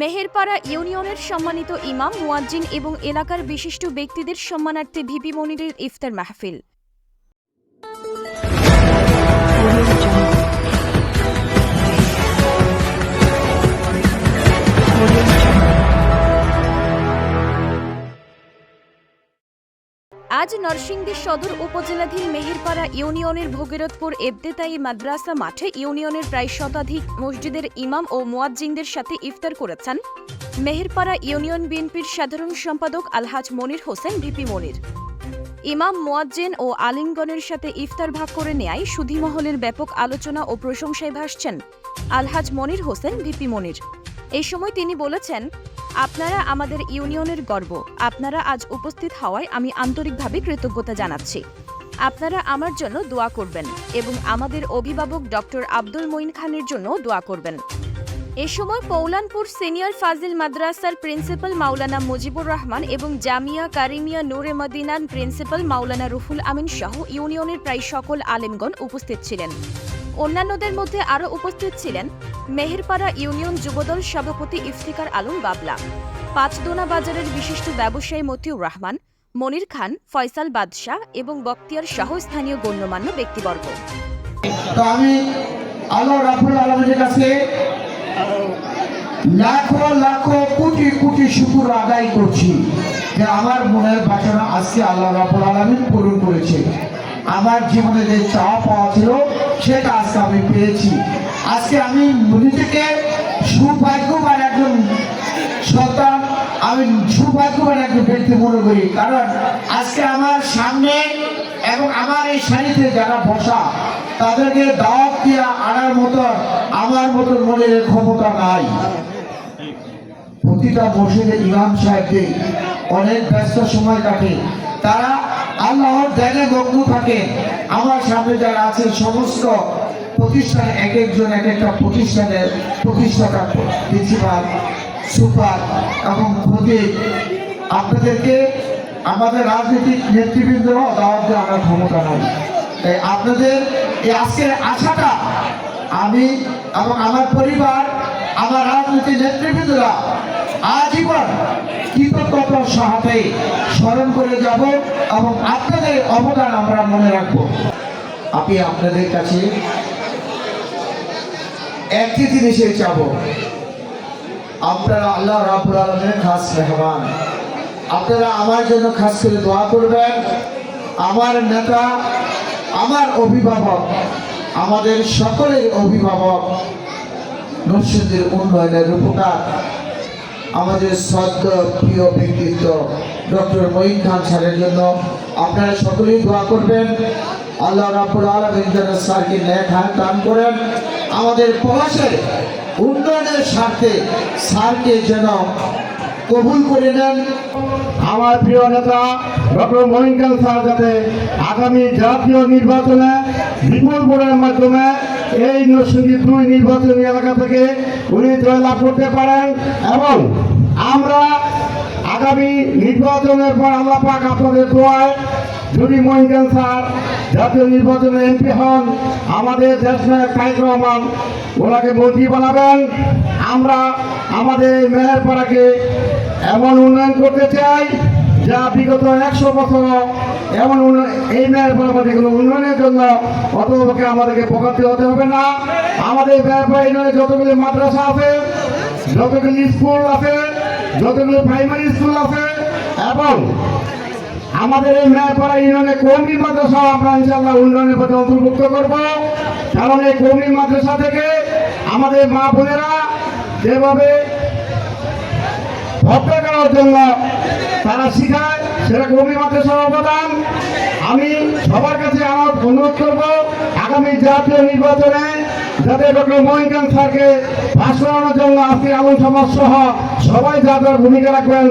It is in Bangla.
মেহেরপাড়া ইউনিয়নের সম্মানিত ইমাম মুয়াজ্জিন এবং এলাকার বিশিষ্ট ব্যক্তিদের সম্মানার্থে ভিপি মনিরের ইফতার মাহফিল। আজ নরসিংদী সদর উপজেলাধীন মেহেরপাড়া ইউনিয়নের ভগীরথপুর এবদেতাই মাদ্রাসা মাঠে ইউনিয়নের প্রায় শতাধিক মসজিদের ইমাম ও মুয়াজ্জিনদের সাথে ইফতার করেছেন মেহেরপাড়া ইউনিয়ন বিএনপির সাধারণ সম্পাদক আলহাজ মনির হোসেন ভিপি মনির। ইমাম, মোয়াজ্জেন ও আলিঙ্গনের সাথে ইফতার ভাগ করে নেয় সুধীমহলের ব্যাপক আলোচনা ও প্রশংসায় ভাসছেন আলহাজ মনির হোসেন ভিপি মনির। এই সময় তিনি বলেছেন, আপনারা আমাদের ইউনিয়নের গর্ব। আপনারা আজ উপস্থিত হওয়ায় আমি আন্তরিকভাবে কৃতজ্ঞতা জানাচ্ছি। আপনারা আমার জন্য দোয়া করবেন এবং আমাদের অভিভাবক ডক্টর আব্দুল মঈন খানের জন্য দোয়া করবেন। এ সময় পৌলানপুর সিনিয়র ফাজিল মাদ্রাসার প্রিন্সিপাল মাওলানা মুজিবুর রহমান এবং জামিয়া কারিমিয়া নূরে মদিনান প্রিন্সিপাল মাওলানা রুফুল আমিন সহ ইউনিয়নের প্রায় সকল আলেমগণ উপস্থিত ছিলেন। অন্যান্যদের মধ্যে আরও উপস্থিত ছিলেন মেহেরপাড়া ইউনিয়ন যুবদল সভাপতি ইফতিকার আলম বাবলা, পাঁচদোনা বাজারের বিশিষ্ট ব্যবসায়ী মতিউর রহমান, মনির খান, ফয়সাল বাদশাহ এবং বক্তিয়ার সহ স্থানীয় গণ্যমান্য ব্যক্তিবর্গ। আমি আল্লাহ রাফুল আলমের কাছে লাখো লাখো কোটি কোটি শুকুর আদায় করছি যে আমার মনের বাসনা আজকে আল্লাহ রাফুল আলমিন পূরণ করেছে। আমার জীবনে যে চাওয়া পাওয়া ছিল, সেটা আজকে আমি পেয়েছি। আজকে আমি নিজেকে সুভাগ্যবান একজন সন্তান, আমি সুভাগ্যবান একজন ব্যক্তি মনে করি। কারণ আজকে আমার সামনে এবং আমার এই সারিতে যারা বসা, তাদেরকে দাওয়াত দিয়ে আনার মতো, আমার মতো মনের ক্ষমতা নাই। প্রতিটা মসজিদে ইমাম সাহেবকে অনেক ব্যস্ত সময় কাটে। তারা আল্লাহর ধ্যানে মগ্ন থাকে আমার সামনে যারা আছে সমস্ত প্রতিষ্ঠানে এক একজন, এক একটা প্রতিষ্ঠানের প্রতিষ্ঠাতা প্রিন্সিপাল সুপার এবং খতিব আপনাদেরকে আমাদের রাজনৈতিক নেতৃবৃন্দ দাওয়াত দিয়ে আনার ক্ষমতা নাই। তাই আপনাদের এই আজকের আশাটা আমি এবং আমার পরিবার, আমার রাজনৈতিক নেতৃবৃন্দরা আজীবন কৃতজ্ঞতার সাহায্যে স্মরণ করে যাব এবং আপনাদের অবদান আমরা মনে রাখব। আমি আপনাদের কাছে একটি জিনিসে যাব আপনারা আল্লাহ রাবুল আলমের খাস মেহমান। আপনারা আমার জন্য খাস করে দোয়া করবেন। আমার নেতা, আমার অভিভাবক, আমাদের সকলের অভিভাবক, নরসিংদীর উন্নয়নের রূপকার আমাদের শ্রদ্ধ প্রিয় ব্যক্তিত্ব, ডক্টর মঈন খান স্যারের জন্য আপনারা সকলেই দোয়া করবেন। আল্লাহ রাবুল আলমিন স্যারকে ন্যাক হাত দান করেন। আমাদের প্রবাসের উন্নয়নের স্বার্থে স্যারকে যেন কবুল করে নেন। আমার প্রিয় নেতা ডক্টর মহিন স্যার যাতে আগামী জাতীয় নির্বাচনে বিপুল ভোটের মাধ্যমে এই নরসিংদী দুই নির্বাচনী এলাকা থেকে উনি জয়লাভ করতে পারেন এবং আমরা আগামী নির্বাচনের পর আল্লাহ পাক আপনাদের দোয়ায় যদি মহিন খান স্যার, জাতীয় নির্বাচনে এমপি হন, আমাদের দেশ নায়ক তাইক রহমান, ওনাকে মন্ত্রী বানাবেন। আমরা আমাদের এই মেহেরপাড়াকে এমন উন্নয়ন করতে চাই, যা বিগত একশো বছর এমন এই মেয়ের মধ্যে কোনো উন্নয়নের জন্য অতপক্ষে আমাদেরকে প্রকাশিত হতে হবে না। আমাদের মেয়েরপাড়া ইউনিয়নে যতগুলি মাদ্রাসা আছে, যতগুলি স্কুল আছে, যতগুলি প্রাইমারি স্কুল আছে, এবং আমাদের এই মেয়েরপাড়া ইউনিয়নে কৌমি মাদ্রাসা আমরা ইনশাল্লাহ উন্নয়নের প্রতি অন্তর্ভুক্ত করব। কারণ এই কৌমি মাদ্রাসা থেকে আমাদের মা বোনেরা যেভাবে হত্যা করার জন্য তারা শিখায়, সেটা কবি মাদ্রাসার অবদান। আমি সবার কাছে আমার অনুরোধ করব, আগামী জাতীয় নির্বাচনে যাতে ডক্টর মহিন স্যারকে করানোর জন্য আজকে আলম সমাজ সহ সবাই যা ভূমিকা রাখবেন।